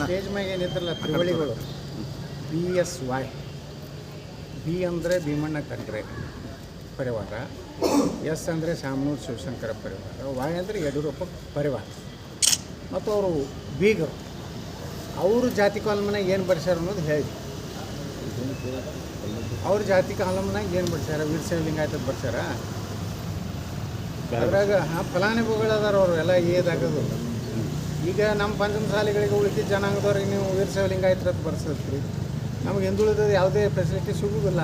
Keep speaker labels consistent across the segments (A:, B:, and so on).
A: Stage ಮ್ಯಾಗ ಏನಿದ್ರಲ್ಲ ತ್ರಿವಳಿಗಳು. ಬಿ ಎಸ್ ವೈ ಬಿ ಅಂದರೆ ಭೀಮಣ್ಣ ಖಂಡ್ರೆ ಪರಿವಾರ. ಎಸ್ ಅಂದರೆ ಶಾಮನೂರು ಶಿವಶಂಕರ ಪರಿವಾರ. ವೈ ಅಂದರೆ ಯಡಿಯೂರಪ್ಪ ಪರಿವಾರ. ಮತ್ತು ಅವರು ಬೀಗರು. ಅವರು ಜಾತಿ ಕಾಲಮ್ನಾಗ ಏನು ಬರ್ಸ್ಯಾರ ಅನ್ನೋದು ಹೇಳಿ. ಅವ್ರ ಜಾತಿ ಕಾಲಮ್ನಾಗ ಏನು ಬರ್ಸ್ಯಾರ ವೀರಶೈವ ಆಯ್ತದ ಬರ್ಸ್ಯಾರ ಅದ್ರಾಗ, ಹಾಂ, ಫಲಾನುಭವಿಗಳು ಅದಾರ ಅವರು, ಎಲ್ಲ ಏದಾಗದು ಈಗ ನಮ್ಮ ಪಂಚಮಸಾಲಿಗಳಿಗೆ ಉಳಿದ ಜನಾಂಗದವ್ರಿಗೆ ನೀವು ವೀರಶೈವ ಲಿಂಗಾಯತರದ್ದು ಬರ್ಸತ್ರಿ ನಮ್ಗೆ ಹಿಂದುಳಿದ ಯಾವುದೇ ಫೆಸಿಲಿಟಿ ಸಿಗುವುದಿಲ್ಲ.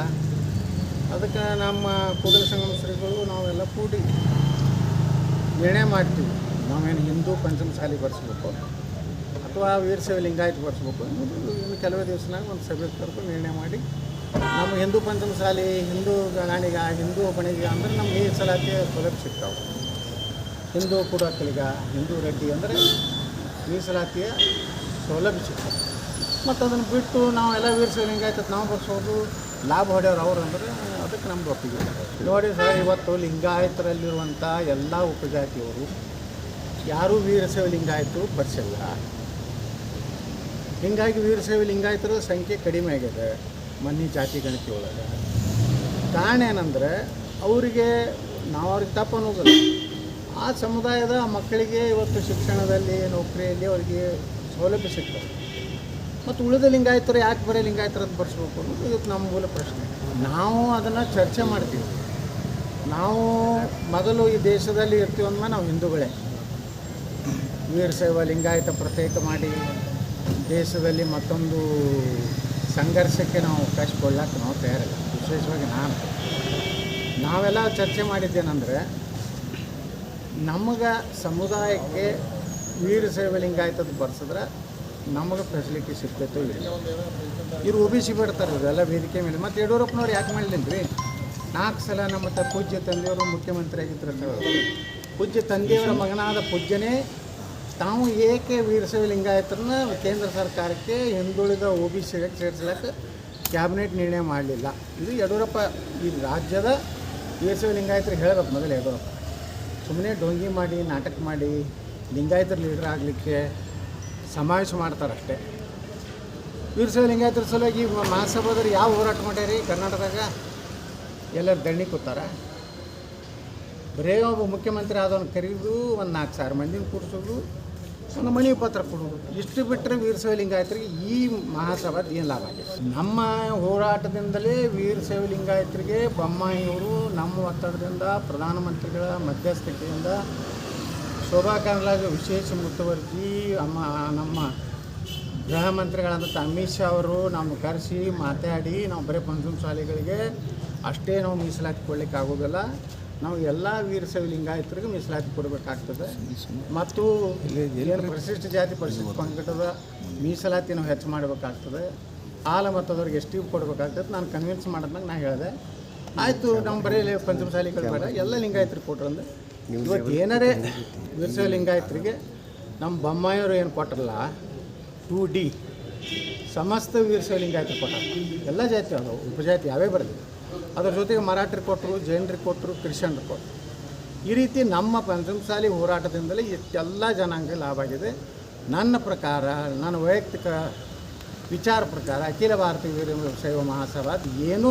A: ಅದಕ್ಕೆ ನಮ್ಮ ಕೂದಲು ಸಂಗಮ ಶ್ರೀಗಳು ನಾವೆಲ್ಲ ಕೂಡಿ ನಿರ್ಣಯ ಮಾಡ್ತೀವಿ. ನಾವೇನು ಹಿಂದೂ ಪಂಚಮಸಾಲಿ ಬರ್ಸ್ಬೇಕು ಅಥವಾ ವೀರಶೈವ ಲಿಂಗಾಯತ ಬರ್ಸ್ಬೇಕು ಇನ್ನು ಕೆಲವೇ ದಿವಸನಾಗ ಒಂದು ಸಭೆ ಕರೆದು ನಿರ್ಣಯ ಮಾಡಿ ನಮ್ಮ ಹಿಂದೂ ಪಂಚಮಸಾಲಿ ಹಿಂದೂ ಗಣಾಣಿಗ ಹಿಂದೂ ಬಣಿಗ ಅಂದ್ರೆ ನಮ್ಗೆ ಈ ಸಲಹೆ ಸೌಲಭ್ಯ ಸಿಗ್ತಾವೆ. ಹಿಂದೂ ಕುಡಕಲಿಗ ಹಿಂದೂ ರೆಡ್ಡಿ ಅಂದರೆ ಮೀಸಲಾತಿಯ ಸೌಲಭ್ಯ ಸಿಗ್ತದೆ. ಮತ್ತು ಅದನ್ನು ಬಿಟ್ಟು ನಾವೆಲ್ಲ ವೀರ್ಸೋದು ಲಿಂಗಾಯತ ನಾವು ಬರ್ಸೋದು? ಲಾಭ ಹೊಡೆಯೋರು ಅವ್ರು ಅಂದ್ರೆ ಅದಕ್ಕೆ ನಮ್ದು ಒಪ್ಪಿಗೆ. ನೋಡಿ ಸರ್ ಇವತ್ತು ಲಿಂಗಾಯತರಲ್ಲಿರುವಂಥ ಎಲ್ಲ ಉಪಜಾತಿಯವರು ಯಾರೂ ವೀರಶೈವ ಲಿಂಗಾಯತರು ಬರ್ಸಿಲ್ಲ. ಹೀಗಾಗಿ ವೀರಶೈವ ಲಿಂಗಾಯತರ ಸಂಖ್ಯೆ ಕಡಿಮೆ ಆಗಿದೆ ಮನ್ನಿ ಜಾತಿ ಗಣತಿ ಒಳಗೆ. ಕಾರಣ ಏನಂದರೆ ಅವರಿಗೆ ನಾವು ಅವ್ರಿಗೆ ತಪ್ಪು ಅನ್ನೋದಿಲ್ಲ ಆ ಸಮುದಾಯದ ಮಕ್ಕಳಿಗೆ ಇವತ್ತು ಶಿಕ್ಷಣದಲ್ಲಿ, ನೌಕರಿಯಲ್ಲಿ ಅವರಿಗೆ ಸೌಲಭ್ಯ ಸಿಗ್ತದೆ. ಮತ್ತು ಉಳಿದ ಲಿಂಗಾಯತರು ಯಾಕೆ ಬರೀ ಲಿಂಗಾಯತರದ್ದು ಬರ್ಸ್ಬೇಕು ಅನ್ನೋದು ಇವತ್ತು ನಮ್ಮ ಮೂಲ ಪ್ರಶ್ನೆ. ನಾವು ಅದನ್ನು ಚರ್ಚೆ ಮಾಡ್ತೀವಿ. ನಾವು ಮೊದಲು ಈ ದೇಶದಲ್ಲಿ ಇರ್ತೀವಿ ಅಂದ್ಮೇಲೆ ನಾವು ಹಿಂದೂಗಳೇ. ವೀರಶೈವ ಲಿಂಗಾಯತ ಪ್ರತ್ಯೇಕ ಮಾಡಿ ದೇಶದಲ್ಲಿ ಮತ್ತೊಂದು ಸಂಘರ್ಷಕ್ಕೆ ನಾವು ಅವಕಾಶ ಕೊಡ್ಲಾಕೆ ನಾವು ತಯಾರಿಲ್ಲ. ವಿಶೇಷವಾಗಿ ನಾನು. ನಾವೆಲ್ಲ ಚರ್ಚೆ ಮಾಡಿದ್ದೇನೆಂದರೆ ನಮಗೆ ಸಮುದಾಯಕ್ಕೆ ವೀರ ಸೇವೆ ಲಿಂಗಾಯ್ತದ ಬರ್ಸಿದ್ರೆ ನಮಗೆ ಫೆಸಿಲಿಟಿ ಸಿಗ್ತೈತೋ ಇಲ್ಲ. ಇವ್ರು ಒ ಬಿ ಸಿ ಬಿಡ್ತಾರೆ ಇವರೆಲ್ಲ ವೇದಿಕೆ ಮೇಲೆ. ಮತ್ತು ಯಡಿಯೂರಪ್ಪನವ್ರು ಯಾಕೆ ಮಾಡಲಿಲ್ಲ ರೀ ನಾಲ್ಕು ಸಲ ನಮ್ಮ ತ ಪೂಜ್ಯ ತಂದೆಯವರು ಮುಖ್ಯಮಂತ್ರಿ ಆಗಿದ್ರು. ಅಂತ ಹೇಳೋದು. ಪೂಜ್ಯ ತಂದೆಯವರ ಮಗನಾದ ಪೂಜ್ಯನೇ ತಾವು ಏಕೆ ವೀರಶೈವ ಲಿಂಗಾಯತರನ್ನ ಕೇಂದ್ರ ಸರ್ಕಾರಕ್ಕೆ ಹಿಂದುಳಿದ ಒ ಬಿ ಸೇರಿಸ್ಲಿಕ್ಕೆ ಕ್ಯಾಬಿನೆಟ್ ನಿರ್ಣಯ ಮಾಡಲಿಲ್ಲ. ಇದು ಯಡಿಯೂರಪ್ಪ ಈ ರಾಜ್ಯದ ವೀರಶೈವ ಲಿಂಗಾಯತರು ಹೇಳಬೇಕು ಮೊದಲು ಯಡಿಯೂರಪ್ಪ. ಸುಮ್ಮನೆ ಡೊಂಗಿ ಮಾಡಿ, ನಾಟಕ ಮಾಡಿ, ಲಿಂಗಾಯತರ ಲೀಡರ್ ಆಗಲಿಕ್ಕೆ ಸಮಾವೇಶ ಮಾಡ್ತಾರಷ್ಟೇ. ಸಲ ಲಿಂಗಾಯತರ ಸಲುವಾಗಿ ಮಹಾಸಭಾದವ್ರು ಯಾವ ಹೋರಾಟ ಮಾಡ್ಯಾರಿ ಕರ್ನಾಟಕದಾಗ? ಎಲ್ಲರೂ ದಂಡಿ ಕೂತಾರ. ಬರೇ ಒಬ್ಬ ಮುಖ್ಯಮಂತ್ರಿ ಆದವನು ಕರೀದು ಒಂದು ನಾಲ್ಕು ಸಾವಿರ ಮಂದಿನ ಕೂರಿಸೋದು. ಒಂದು ಮನವಿ ಪತ್ರ ಕೊಡೋದು. ಇಷ್ಟು ಬಿಟ್ಟರೆ ವೀರಶೈವ ಲಿಂಗಾಯತರಿಗೆ ಈ ಮಹಾಸಭಾದ ಏನು ಲಾಭ ಆಗಿದೆ? ನಮ್ಮ ಹೋರಾಟದಿಂದಲೇ ವೀರಶೈವ ಲಿಂಗಾಯತರಿಗೆ ಬೊಮ್ಮಾಯಿಯವರು ನಮ್ಮ ಒತ್ತಡದಿಂದ, ಪ್ರಧಾನಮಂತ್ರಿಗಳ ಮಧ್ಯಸ್ಥಿಕೆಯಿಂದ ಶೋಭಾ ಕರಂದ್ಲಾಜೆ ವಿಶೇಷ ಮುತುವರ್ಜಿ ಅಮ್ಮ, ನಮ್ಮ ಗೃಹ ಮಂತ್ರಿಗಳಾದಂಥ ಅಮಿತ್ ಶಾ ಅವರು ನಾವು ಕರೆಸಿ ಮಾತಾಡಿ, ನಾವು ಬರೀ ಪಂಚಮ ಶಾಲೆಗಳಿಗೆ ಅಷ್ಟೇ ನಾವು ಮೀಸಲಾತಿ ಕೊಡಲಿಕ್ಕೆ ಆಗೋದಿಲ್ಲ. ನಾವು ಎಲ್ಲ ವೀರಶೈವ ಲಿಂಗಾಯತರಿಗೆ ಮೀಸಲಾತಿ ಕೊಡಬೇಕಾಗ್ತದೆ. ಮತ್ತು ಏನು ಪರಿಶಿಷ್ಟ ಜಾತಿ ಪರಿಶಿಷ್ಟ ಪಂಗಡದ ಮೀಸಲಾತಿ ನಾವು ಹೆಚ್ಚು ಮಾಡಬೇಕಾಗ್ತದೆ. ಆಲ ಮತ್ತದವ್ರಿಗೆ ಎಷ್ಟು ಕೊಡಬೇಕಾಗ್ತದೆ ನಾನು ಕನ್ವಿನ್ಸ್ ಮಾಡೋದ್ನಾಗ ನಾನು ಹೇಳಿದೆ. ಆಯಿತು, ನಮ್ಮ ಬರೀ ಪಂಚಮ ಶಾಲೆಗಳು ಬೇಡ, ಎಲ್ಲ ಲಿಂಗಾಯತರಿಗೆ ಕೊಟ್ರು ಅಂದ್ರೆ ಇವತ್ತು ಏನಾರೇ ವೀರಶೈವ ಲಿಂಗಾಯತರಿಗೆ ನಮ್ಮ ಬೊಮ್ಮಾಯಿಯವರು ಏನು ಕೊಟ್ಟರಲ್ಲ ಟು ಡಿ, ಸಮಸ್ತ ವೀರಶೈವ ಲಿಂಗಾಯತರು ಕೊಟ್ಟಾರ ಎಲ್ಲ ಜಾತಿ ಅದಾವೆ, ಉಪಜಾತಿ ಯಾವೇ ಬರಲಿ. ಅದ್ರ ಜೊತೆಗೆ ಮರಾಠರು ಕೊಟ್ಟರು ಜೈನರಿಗೆ ಕೊಟ್ಟರು ಕ್ರಿಶ್ಚಿಯನ್ರು ಕೊಟ್ಟರು ಈ ರೀತಿ ನಮ್ಮ ಪಂಚಮಸಾಲಿ ಹೋರಾಟದಿಂದಲೇ ಇಷ್ಟೆಲ್ಲ ಜನಾಂಗ ಲಾಭ ಆಗಿದೆ. ನನ್ನ ಪ್ರಕಾರ, ನನ್ನ ವೈಯಕ್ತಿಕ ವಿಚಾರ ಪ್ರಕಾರ, ಅಖಿಲ ಭಾರತ ವೀರ ಶೈವ ಮಹಾಸಭಾ ಏನೂ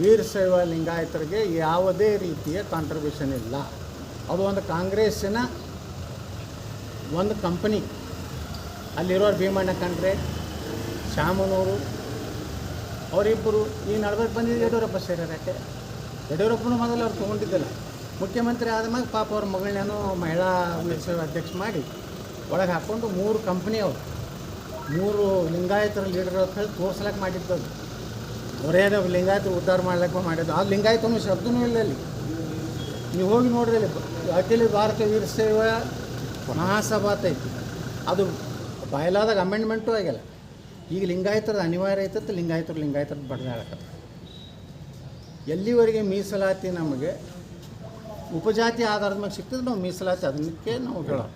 A: ವೀರಶೈವ ಲಿಂಗಾಯತರಿಗೆ ಯಾವುದೇ ರೀತಿಯ ಕಾಂಟ್ರಿಬ್ಯೂಷನ್ ಇಲ್ಲ. ಅದು ಒಂದು ಕಾಂಗ್ರೆಸ್ಸಿನ ಒಂದು ಕಂಪನಿ ಅಲ್ಲಿರೋ ಭೀಮಣ್ಣ ಕಂಡ್ರೆ ಶಾಮನೂರು ಅವರಿಬ್ಬರು ಈ ನಡ್ಬೇಕು ಬಂದಿದ್ದು ಯಡಿಯೂರಪ್ಪ ಸೇರ್ಯಾರ ಯಾಕೆ? ಯಡಿಯೂರಪ್ಪನ ಮೊದಲು ಅವ್ರು ತೊಗೊಂಡಿದ್ದಿಲ್ಲ. ಮುಖ್ಯಮಂತ್ರಿ ಆದ್ಮ್ಯಾಗ ಪಾಪ ಅವ್ರ ಮಗಳನ್ನೇನೋ ಮಹಿಳಾ ಮೀಸಲು ಅಧ್ಯಕ್ಷ ಮಾಡಿ ಒಳಗೆ ಹಾಕ್ಕೊಂಡು ಮೂರು ಕಂಪ್ನಿ ಅವರು. ಮೂರು ಲಿಂಗಾಯತರ ಲೀಡರ್ ಅಂತ ಹೇಳಿ ತೋರ್ಸ್ಲಕ್ಕೆ ಮಾಡಿದ್ದದು ಅವರೇನೋ ಲಿಂಗಾಯತ ಉದ್ಧಾರ ಮಾಡ್ಲಿಕ್ಕೆ ಮಾಡಿದ್ದು. ಆ ಲಿಂಗಾಯತನೂ ಶಬ್ದನೂ ಇಲ್ಲ ಅಲ್ಲಿ. ನೀವು ಹೋಗಿ ನೋಡ್ರಿ ಅಲ್ಲಿ. ಅಖಿಲ ಭಾರತ ವೀರ ಮಹಾಸಭಾ ಅಂತ ಐತಿ. ಅದು ಬಯಲಾದಾಗ ಅಮೆಂಡ್ಮೆಂಟು ಆಗಿಲ್ಲ. ಈಗ ಲಿಂಗಾಯತರದ ಅನಿವಾರ್ಯ ಐತತ್ತು ಲಿಂಗಾಯತರು ಲಿಂಗಾಯತರ ಬಡ್ದಾಡಕತ್ತ ಎಲ್ಲಿವರೆಗೆ ಮೀಸಲಾತಿ ನಮಗೆ ಉಪಜಾತಿ ಆಧಾರದ ಮೇಲೆ ಸಿಗ್ತದೆ ನಾವು ಮೀಸಲಾತಿ ಅದಕ್ಕೆ ನಾವು ಹೇಳೋ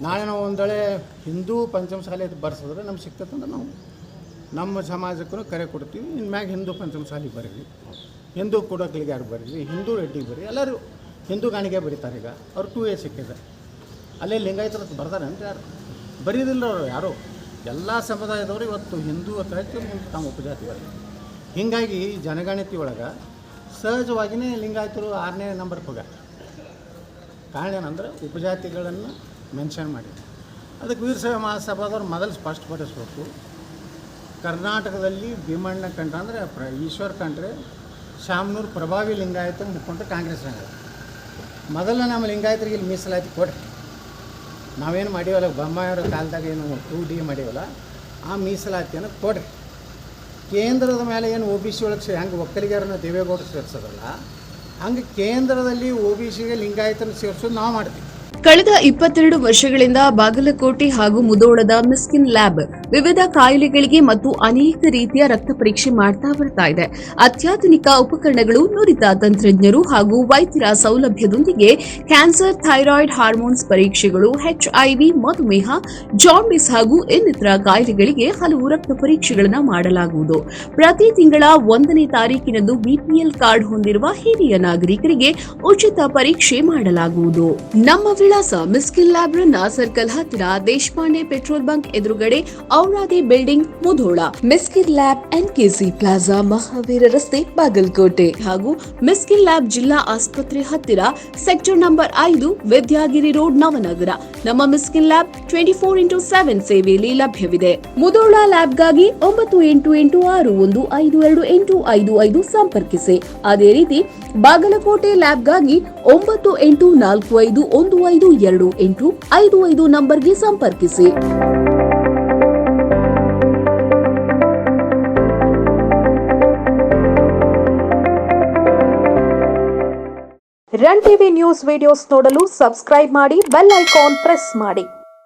A: ನಾಳೆ ನಾವು ಒಂದೊಳೆ ಹಿಂದೂ ಪಂಚಮ ಶಾಲೆ ಬರ್ಸಿದ್ರೆ ನಮ್ಗೆ ಸಿಕ್ತದೆ ಅಂದ್ರೆ ನಾವು ನಮ್ಮ ಸಮಾಜಕ್ಕೂ ಕರೆ ಕೊಡ್ತೀವಿ. ಇನ್ಮ್ಯಾಗ ಹಿಂದೂ ಪಂಚಮ ಬರೀವಿ ಹಿಂದೂ ಕುಡಕ್ಲಿಗೆ ಯಾರು ಬರೀರಿ? ಹಿಂದೂ ರೆಡ್ಡಿಗೆ ಬರೀ ಎಲ್ಲರೂ ಹಿಂದೂ ಗಾಣಿಗೆ ಬರೀತಾರೆ ಈಗ. ಅವ್ರು ಟೂ ಎ ಸಿಕ್ಕಿದೆ ಅಲ್ಲೇ ಲಿಂಗಾಯತರ ಬರ್ತಾರೆ ಅಂತ ಯಾರು? ಬರೀದಿಲ್ಲ ಅವರು ಯಾರು? ಎಲ್ಲ ಸಮುದಾಯದವರು ಇವತ್ತು ಹಿಂದೂ ಅಥವಾ ಹೆಚ್ಚು ತಮ್ಮ ಉಪಜಾತಿಗಳು. ಹೀಗಾಗಿ ಈ ಜನಗಣತಿ ಒಳಗೆ ಸಹಜವಾಗಿಯೇ ಲಿಂಗಾಯತರು ಆರನೇ ನಂಬರ್ ಹೋಗ ಕಾರಣ ಏನಂದ್ರೆ ಉಪಜಾತಿಗಳನ್ನು ಮೆನ್ಷನ್ ಮಾಡಿ. ಅದಕ್ಕೆ ವೀರಶೈವ ಮಹಾಸಭಾದವ್ರು ಮೊದಲು ಸ್ಪಷ್ಟಪಡಿಸ್ಬೇಕು. ಕರ್ನಾಟಕದಲ್ಲಿ ಭೀಮಣ್ಣ ಕಂಡ್ರೆ ಅಂದರೆ ಪ್ರ ಈಶ್ವರ್ ಕಂಡ್ರೆ ಶಾಮನೂರು ಪ್ರಭಾವಿ ಲಿಂಗಾಯತ ಮುಖಂಡ ಕಾಂಗ್ರೆಸ್ ಮೊದಲು ನಮ್ಮ ಲಿಂಗಾಯತರಿಗೆ ಇಲ್ಲಿ ಮೀಸಲಾತಿ ಕೊಡ್ರಿ. ನಾವೇನು ಮಾಡೀವಲ್ಲ ಬೊಮ್ಮಾಯವರ ಕಾಲದಾಗ ಏನು ಟೂ ಡಿ ಮಾಡೀವಲ್ಲ, ಆ ಮೀಸಲಾತಿಯನ್ನು ಕೊಡ್ರಿ. ಕೇಂದ್ರದ ಮೇಲೆ ಏನು ಒ ಬಿ ಸಿ ಒಳಗೆ ಹಂಗೆ ಒಕ್ಕಲಿಗರನ್ನ ದೇವೇಗೌಡರು ಸೇರಿಸೋದಲ್ಲ, ಹಂಗೆ ಕೇಂದ್ರದಲ್ಲಿ ಒ ಬಿ ಸಿಗೆ ಲಿಂಗಾಯತನ ಸೇರಿಸೋದು ನಾವು ಮಾಡ್ತೀವಿ.
B: ಕಳೆದ ಇಪ್ಪತ್ತೆರಡು ವರ್ಷಗಳಿಂದ ಬಾಗಲಕೋಟೆ ಹಾಗೂ ಮುದೋಳದ ಮಿಸ್ಕಿನ್ ಲ್ಯಾಬ್ ವಿವಿಧ ಕಾಯಿಲೆಗಳಿಗೆ ಮತ್ತು ಅನೇಕ ರೀತಿಯ ರಕ್ತ ಪರೀಕ್ಷೆ ಮಾಡ್ತಾ ಬರ್ತಾ ಇದೆ. ಅತ್ಯಾಧುನಿಕ ಉಪಕರಣಗಳು, ನುರಿತ ತಂತ್ರಜ್ಞರು ಹಾಗೂ ವೈದ್ಯರ ಸೌಲಭ್ಯದೊಂದಿಗೆ ಕ್ಯಾನ್ಸರ್ ಥೈರಾಯ್ಡ್ ಹಾರ್ಮೋನ್ಸ್ ಪರೀಕ್ಷೆಗಳು ಎಚ್ಐವಿ ಮಧುಮೇಹ ಜಾಂಡಿಸ್ ಹಾಗೂ ಇನ್ನಿತರ ಕಾಯಿಲೆಗಳಿಗೆ ಹಲವು ರಕ್ತ ಪರೀಕ್ಷೆಗಳನ್ನು ಮಾಡಲಾಗುವುದು. ಪ್ರತಿ ತಿಂಗಳ ಒಂದನೇ ತಾರೀಕಿನಂದು ಬಿಪಿಎಲ್ ಕಾರ್ಡ್ ಹೊಂದಿರುವ ಹಿರಿಯ ನಾಗರಿಕರಿಗೆ ಉಚಿತ ಪರೀಕ್ಷೆ ಮಾಡಲಾಗುವುದು. ನಮ್ಮ ವಿಳಾಸ ಮಿಸ್ಕಿಲ್ ಲ್ಯಾಬ್ ರನ್ನ ಸರ್ಕಲ್ ಹತ್ತಿರ ದೇಶಪಾಂಡೆ ಪೆಟ್ರೋಲ್ ಬಂಕ್ ಎದುರುಗಡೆ Auradi building Mudhol. Miskin lab N NKC plaza Mahaveera ರಸ್ತೆ ಬಾಗಲಕೋಟೆ. ಹಾಗೂ ಮಿಸ್ಕಿಲ್ ಲ್ಯಾಬ್ ಜಿಲ್ಲಾ ಆಸ್ಪತ್ರೆ ಹತ್ತಿರ ಸೆಕ್ಟರ್ ನಂಬರ್ ಐದು ವಿದ್ಯಾಗಿರಿ ರೋಡ್ ನವನಗರ. ನಮ್ಮ Miskin lab twenty four into seven ಸೇವೆಯಲ್ಲಿ ಲಭ್ಯವಿದೆ. ಮುಧೋಳ ಲ್ಯಾಬ್ಗಾಗಿ ಒಂಬತ್ತು ಎಂಟು ಎಂಟು ಆರು ಒಂದು ಐದು ಎರಡು ಎಂಟು ಐದು ಐದು ಸಂಪರ್ಕಿಸಿ. ಅದೇ ರೀತಿ ಬಾಗಲಕೋಟೆ ಲ್ಯಾಬ್ಗಾಗಿ ಒಂಬತ್ತು ಎಂಟು ನಾಲ್ಕು ಐದು ಒಂದು ಐದು ಎರಡು ಎಂಟು ಐದು ಐದು ನಂಬರ್ಗೆ ಸಂಪರ್ಕಿಸಿ.
C: ರನ್ ಟಿವಿ ನ್ಯೂಸ್ ವಿಡಿಯೋಸ್ ನೋಡಲು ಸಬ್ಸ್ಕ್ರೈಬ್ ಮಾಡಿ, ಬೆಲ್ ಐಕಾನ್ ಪ್ರೆಸ್ ಮಾಡಿ.